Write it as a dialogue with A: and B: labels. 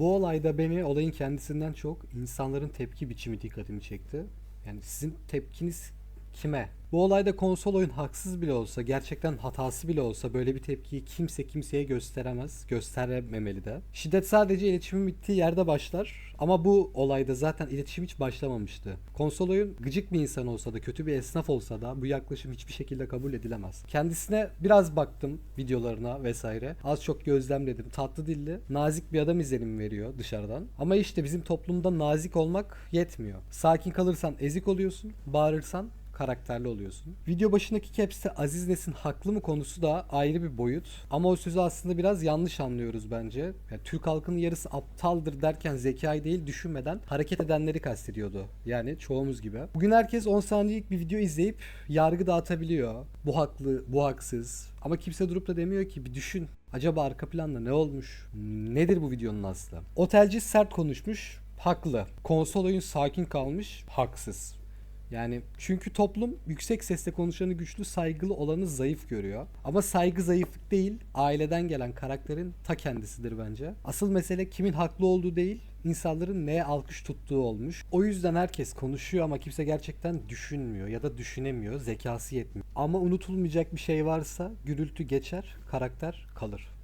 A: Bu olayda beni olayın kendisinden çok insanların tepki biçimi dikkatimi çekti. Yani sizin tepkiniz kime? Bu olayda konsol oyun haksız bile olsa, gerçekten hatası bile olsa böyle bir tepkiyi kimse kimseye gösteremez, gösterememeli de. Şiddet sadece iletişimin bittiği yerde başlar ama bu olayda zaten iletişim hiç başlamamıştı. Konsol oyun gıcık bir insan olsa da, kötü bir esnaf olsa da bu yaklaşım hiçbir şekilde kabul edilemez. Kendisine biraz baktım videolarına vesaire. Az çok gözlemledim. Tatlı dilli, nazik bir adam izlenim veriyor dışarıdan. Ama işte bizim toplumda nazik olmak yetmiyor. Sakin kalırsan ezik oluyorsun, bağırırsan karakterli oluyorsun. Video başındaki caps'te Aziz Nesin haklı mı konusu da ayrı bir boyut. Ama o sözü aslında biraz yanlış anlıyoruz bence. Yani Türk halkının yarısı aptaldır derken zekayı değil düşünmeden hareket edenleri kastediyordu. Yani çoğumuz gibi. Bugün herkes 10 saniyelik bir video izleyip yargı dağıtabiliyor. Bu haklı, bu haksız. Ama kimse durup da demiyor ki bir düşün. Acaba arka planda ne olmuş? Nedir bu videonun aslı? Otelci sert konuşmuş. Haklı. Konsol oyun sakin kalmış. Haksız. Yani çünkü toplum yüksek sesle konuşanı güçlü, saygılı olanı zayıf görüyor. Ama saygı zayıflık değil, aileden gelen karakterin ta kendisidir bence. Asıl mesele kimin haklı olduğu değil, insanların neye alkış tuttuğu olmuş. O yüzden herkes konuşuyor ama kimse gerçekten düşünmüyor ya da düşünemiyor, zekası yetmiyor. Ama unutulmayacak bir şey varsa gürültü geçer, karakter kalır.